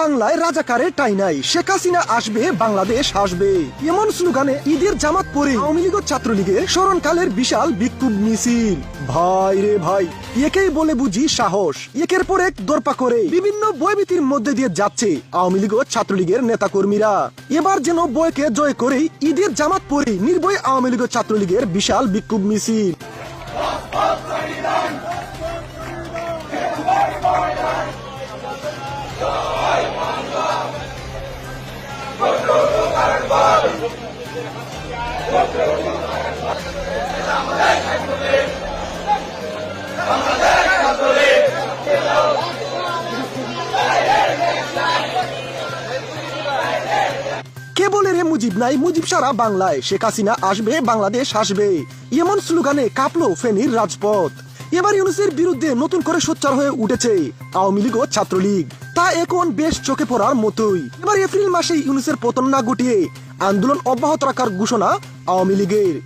বাংলায় রাজাকারের টাই নাই। শেখ হাসিনা আসবে, বাংলাদেশ আসবে এমন স্লোগানে ঈদের জামাত পরে আওয়ামী লীগ ছাত্রলীগের স্মরণকালের বিশাল বিক্ষোভ মিছিল। ভাই রে ভাই, একেই বলে বুঝি সাহস। একের পর এক দরপা করে বিভিন্ন বয়ভীতির মধ্যে দিয়ে যাচ্ছে আওয়ামী লীগ ছাত্রলীগের নেতা কর্মীরা এবার যেন বয়কে জয় করেই ঈদের জামাত পরে নির্ভয় আওয়ামী লীগ ছাত্রলীগের বিশাল বিক্ষোভ মিছিল। রে মুজিব নাই? মুজিব সারা বাংলায়। শেখ হাসিনা আসবে, বাংলাদেশ আসবে। এমন স্লোগানে কাঁপলো ফেনীর রাজপথ। এবার ইউনুসের বিরুদ্ধে নতুন করে সোচ্চার হয়ে উঠেছে আওয়ামী লীগ ও ছাত্রলীগ। তা এখন বেশ চোখে পড়ার মতোই। এবার এপ্রিল মাসে ইউনুসের পতন না গুটিয়ে আন্দোলন অব্যাহত রাখার ঘোষণা আওয়ামী লীগের।